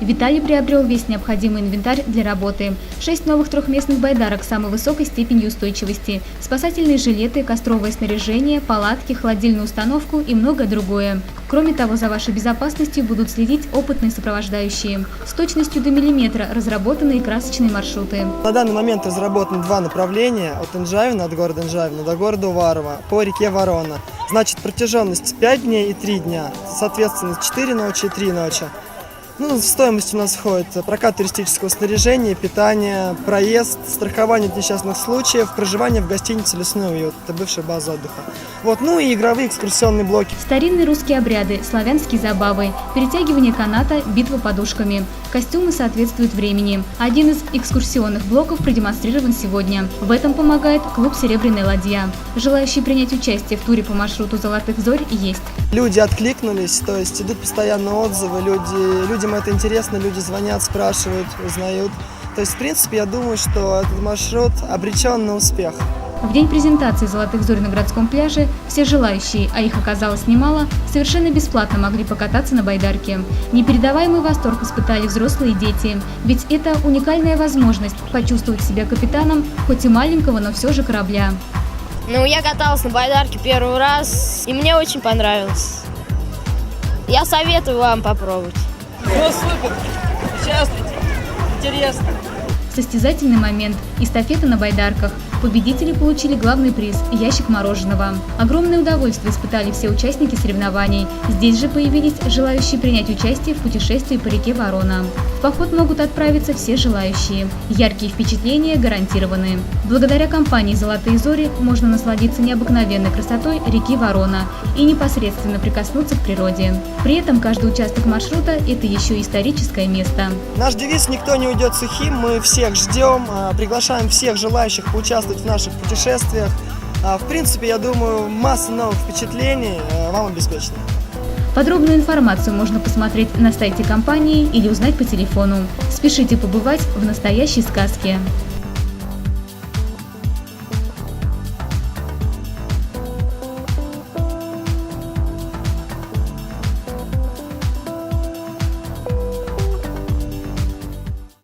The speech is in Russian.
Виталий приобрел весь необходимый инвентарь для работы. Шесть новых трехместных байдарок с самой высокой степенью устойчивости, спасательные жилеты, костровое снаряжение, палатки, холодильную установку и многое другое. Кроме того, за вашей безопасностью будут следить опытные сопровождающие. С точностью до миллиметра разработаны и красочные маршруты. На данный момент разработаны два направления от Инжавина, от города Инжавина до города Уварова по реке Ворона. Значит, протяженность 5 дней и 3 дня, соответственно, 4 ночи и 3 ночи. Ну, в стоимость у нас входит прокат туристического снаряжения, питание, проезд, страхование от несчастных случаев, проживание в гостинице «Лесной уют». Это бывшая база отдыха. Вот, ну и игровые экскурсионные блоки. Старинные русские обряды, славянские забавы, перетягивание каната, битва подушками. Костюмы соответствуют времени. Один из экскурсионных блоков продемонстрирован сегодня. В этом помогает клуб «Серебряная ладья». Желающие принять участие в туре по маршруту «Золотых зорь» есть. Люди откликнулись, то есть идут постоянно отзывы, люди, людям это интересно, люди звонят, спрашивают, узнают. То есть, в принципе, я думаю, что этот маршрут обречен на успех. В день презентации «Золотых зорь» на городском пляже все желающие, а их оказалось немало, совершенно бесплатно могли покататься на байдарке. Непередаваемый восторг испытали взрослые и дети, ведь это уникальная возможность почувствовать себя капитаном хоть и маленького, но все же корабля. Ну, я каталась на байдарке первый раз, и мне очень понравилось. Я советую вам попробовать. Ну, супер! Участвуйте! Интересно! Состязательный момент – эстафета на байдарках. Победители получили главный приз – ящик мороженого. Огромное удовольствие испытали все участники соревнований. Здесь же появились желающие принять участие в путешествии по реке Ворона. В поход могут отправиться все желающие. Яркие впечатления гарантированы. Благодаря компании «Золотые зори» можно насладиться необыкновенной красотой реки Ворона и непосредственно прикоснуться к природе. При этом каждый участок маршрута – это еще и историческое место. Наш девиз «Никто не уйдет сухим». Мы всех ждем, а, приглашаем всех желающих поучаствовать в наших путешествиях. А, В принципе, я думаю, масса новых впечатлений а, вам обеспечена. Подробную информацию можно посмотреть на сайте компании или узнать по телефону. Спешите побывать в настоящей сказке.